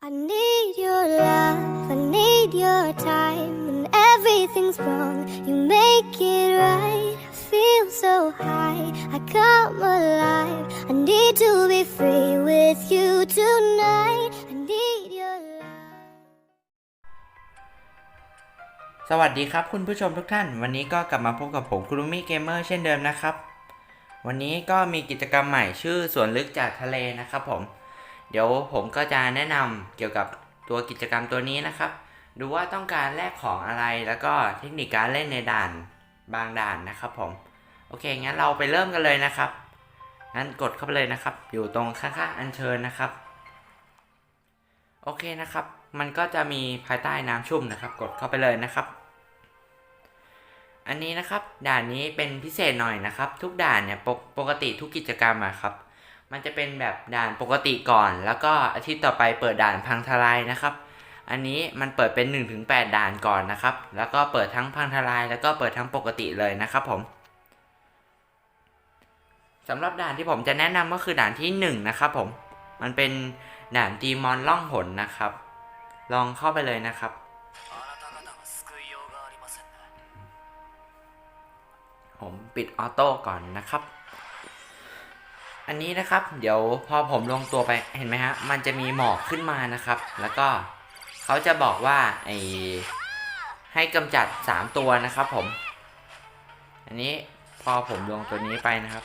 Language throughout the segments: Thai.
I need your love, I need your time. When everything's wrong, you make it right. I feel so high, I come alive. I need to be free with you tonight. I need your love. สวัสดีครับคุณผู้ชมทุกท่าน วันนี้ก็กลับมาพบกับผมคุรุมิเกมเมอร์เช่นเดิมนะครับ วันนี้ก็มีกิจกรรมใหม่ชื่อสวนลึกจากทะเลนะครับผม เดี๋ยวผมก็จะแนะนำเกี่ยวกับตัวกิจกรรมตัวนี้นะครับ ดูว่าต้องการแลกของอะไรแล้วก็เทคนิคการเล่นในด่านบางด่านนะครับผม โอเค งั้นเราไปเริ่มกันเลยนะครับ งั้นกดเข้าไปเลยนะครับ อยู่ตรงข้างๆอัญเชิญนะครับ โอเคนะครับ มันก็จะมีภายใต้น้ำชุ่มนะครับ กดเข้าไปเลยนะครับ อันนี้นะครับ ด่านนี้เป็นพิเศษหน่อยนะครับ ทุกด่านเนี่ยปกปกติทุกกิจกรรมอะครับ มันจะเป็นแบบด่านปกติก่อน แล้วก็อาทิตย์ต่อไปเปิดด่านพังทลายนะครับ อันนี้มันเปิดเป็น 1-8 ด่านก่อนนะครับ แล้วก็เปิดทั้งพังทลาย แล้วก็เปิดทั้งปกติเลยนะครับผมสำหรับด่านที่ผมจะแนะนำก็คือด่านที่1นะครับผม มันเป็นด่านดีมอนล่องหนนะครับ ลองเข้าไปเลยนะครับ ผมปิดออโต้ก่อนนะครับ อันนี้นะครับ เดี๋ยวพอผมลงตัวไปเห็นไหมฮะ มันจะมีหมอกขึ้นมานะครับ แล้วก็เขาจะบอกว่าไอให้กำจัด 3 ตัวนะครับผม อันนี้พอผมลงตัวนี้ไปนะครับ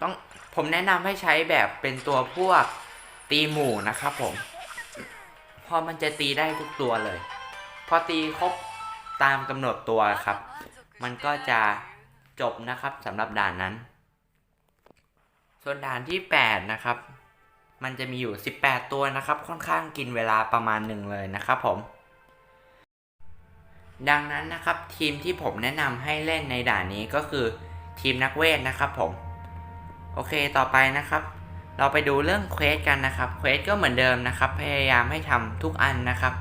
ต้องผมแนะนำให้ใช้แบบเป็นตัวพวกตีหมู่นะครับผม พอมันจะตีได้ทุกตัวเลย พอตีครบตามกำหนดตัวครับ มันก็จะจบนะครับสำหรับด่านนั้น ส่วนด่านที่ 8 นะครับ มันจะมีอยู่ 18 ตัวนะครับ ค่อนข้างกินเวลาประมาณหนึ่งเลยนะครับผม ดังนั้นนะครับทีมที่ผมแนะนำให้เล่นในด่านนี้ก็คือทีมนักเวทนะครับผม โอเคต่อไปนะครับ เราไปดูเรื่องเควสกันนะครับเควสก็เหมือนเดิมนะครับ พยายามให้ทำทุกอันนะครับ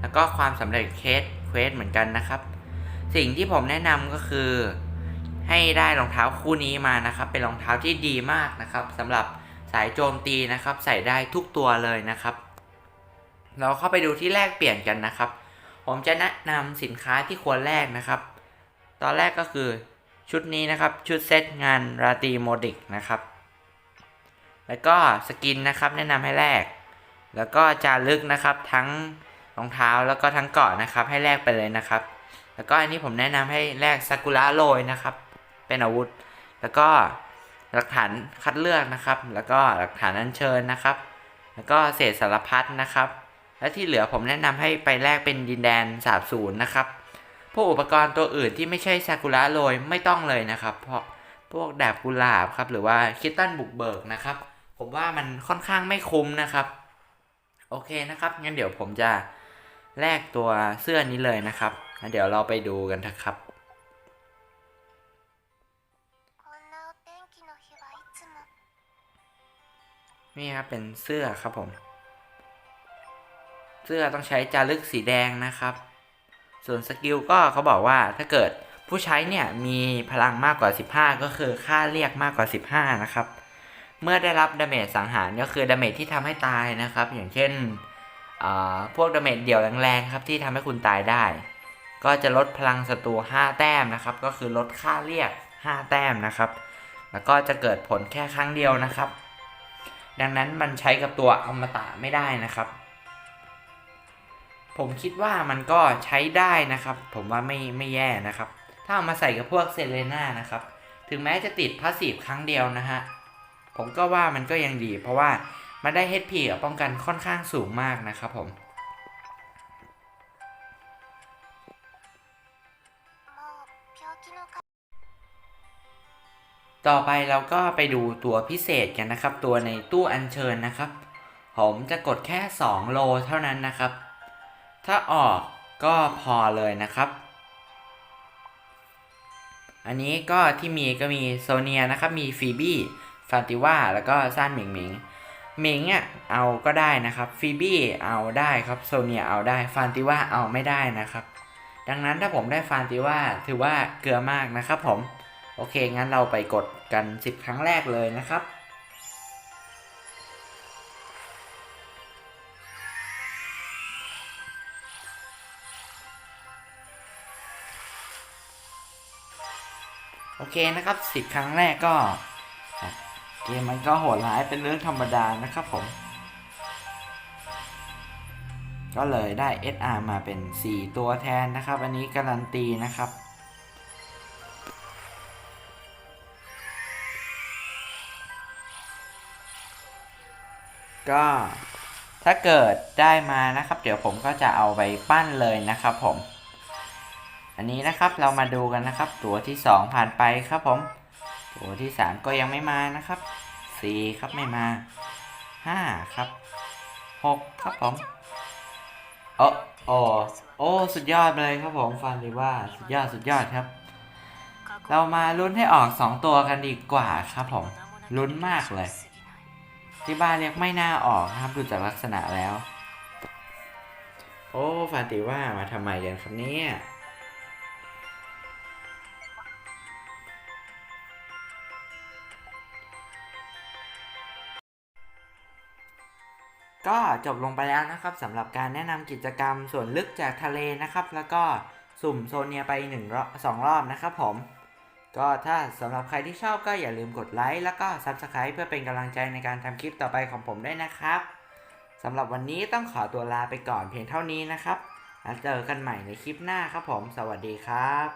แล้วก็ความสำเร็จเคสเควสเหมือนกันนะครับ สิ่งที่ผมแนะนำก็คือ ให้ได้รองเท้าคู่นี้มานะครับ เป็นรองเท้าที่ดีมากนะครับสำหรับสายโจมตีนะครับ ใส่ได้ทุกตัวเลยนะครับ เราเข้าไปดูที่แลกเปลี่ยนกันนะครับ ผมจะแนะนำสินค้าที่ควรแลกนะครับ ตอนแรกก็คือชุดนี้นะครับ ชุดเซตงานราตรีโมดิกนะครับ แล้วก็สกินนะครับแนะนำให้แลกแล้วก็จารึกนะครับทั้งรองเท้าแล้วก็ทั้งเกาะนะครับ ให้แลกไปเลยนะครับ แล้วก็อันนี้ผมแนะนำให้แลกซากุระโรยนะครับ เป็นอาวุธ แล้วก็หลักฐานคัดเลือกนะครับ แล้วก็หลักฐานอัญเชิญนะครับ แล้วก็เศษสารพัดนะครับ และที่เหลือผมแนะนำให้ไปแลกเป็นดินแดนสาบสูญนะครับ พวกอุปกรณ์ตัวอื่นที่ไม่ใช่ซากุระโรยไม่ต้องเลยนะครับ เพราะพวกดาบกุหลาบครับ หรือว่าคิตตันบุกเบิกนะครับ ผมว่ามันค่อนข้างไม่คุ้มนะครับ โอเคนะครับงั้นเดี๋ยวผมจะแลกตัวเสื้อนี้เลยนะครับ เดี๋ยวเราไปดูกันนะครับนี่ครับเป็นเสื้อครับผม เสื้อต้องใช้จารึกสีแดงนะครับ ส่วนสกิลก็เขาบอกว่าถ้าเกิดผู้ใช้เนี่ยมีพลังมากกว่า 15 ก็คือค่าเรียกมากกว่า 15 นะครับ เมื่อได้รับดาเมจสังหารก็คือดาเมจที่ทำให้ตายนะครับ อย่างเช่นพวกดาเมจเดี่ยวแรงๆครับที่ทำให้คุณตายได้ ก็จะลดพลังศัตรู5 แต้มนะครับ ก็คือลดค่าเรียก 5 แต้มนะครับ แล้วก็จะเกิดผลแค่ครั้งเดียวนะครับ ดังนั้นมันใช้กับตัวอมตะไม่ได้นะครับ ผมคิดว่ามันก็ใช้ได้นะครับ ผมว่าไม่ไม่แย่นะครับ ถ้าเอามาใส่กับพวกเซเลน่านะครับ ถึงแม้จะติดพาสซีฟครั้งเดียวนะฮะ ผมก็ว่ามันก็ยังดี เพราะว่ามันได้ HP ป้องกันค่อนข้างสูงมากนะครับผม ต่อไปเราก็ไปดูตัวพิเศษกันนะครับ ตัวในตู้อัญเชิญนะครับ ผมจะกดแค่ 2 โลเท่านั้นนะครับ ถ้าออกก็พอเลยนะครับ อันนี้ก็ที่มีก็มีโซเนียนะครับ มีฟีบี้ฟานติว่าแล้วก็ซ่านหมิงหมิงหมิงอะเอาก็ได้นะครับฟีบี้เอาได้ครับโซเนียเอาได้ฟานติว่าเอาไม่ได้นะครับ ดังนั้นถ้าผมได้ฟานติว่าถือว่าเกลือมากนะครับผม โอเค งั้นเราไปกดกัน 10 ครั้งแรกเลยนะครับ โอเคนะครับ 10 ครั้งแรกก็ เกมมันก็โหดร้ายเป็นเรื่องธรรมดานะครับผม ก็เลยได้ SR มาเป็น 4 ตัวแทนนะครับ อันนี้การันตีนะครับ ก็ถ้าเกิดได้มานะครับ เดี๋ยวผมก็จะเอาไปปั้นเลยนะครับผม อันนี้นะครับเรามาดูกันนะครับ ตัวที่ 2 ผ่านไปครับผม ตัวที่ 3 ก็ยังไม่มานะครับ 4 ครับไม่มา 5 ครับ 6 ครับผมโอ้โอ้โอ้สุดยอดเลยครับผมฟันเลยว่าสุดยอดสุดยอดครับ เรามาลุ้นให้ออก 2 ตัวกันดีกว่าครับผมลุ้นมากเลย ที่บ้านเรียกไม่น่าออกนะครับดูจากลักษณะแล้ว โอ้ฟาติว่ามาทำไมกันครับเนี่ยก็จบลงไปแล้วนะครับสำหรับการแนะนำกิจกรรมส่วนลึกจากทะเลนะครับ แล้วก็สุ่มโซเนียไปหนึ่งรอบสองรอบนะครับผม ก็ถ้าสำหรับใครที่ชอบก็อย่าลืมกดไลค์แล้วก็ Subscribe เพื่อเป็นกำลังใจในการทำคลิปต่อไปของผมด้วยนะครับสำหรับวันนี้ต้องขอตัวลาไปก่อนเพียงเท่านี้นะครับแล้วเจอกันใหม่ในคลิปหน้าครับผม สวัสดีครับ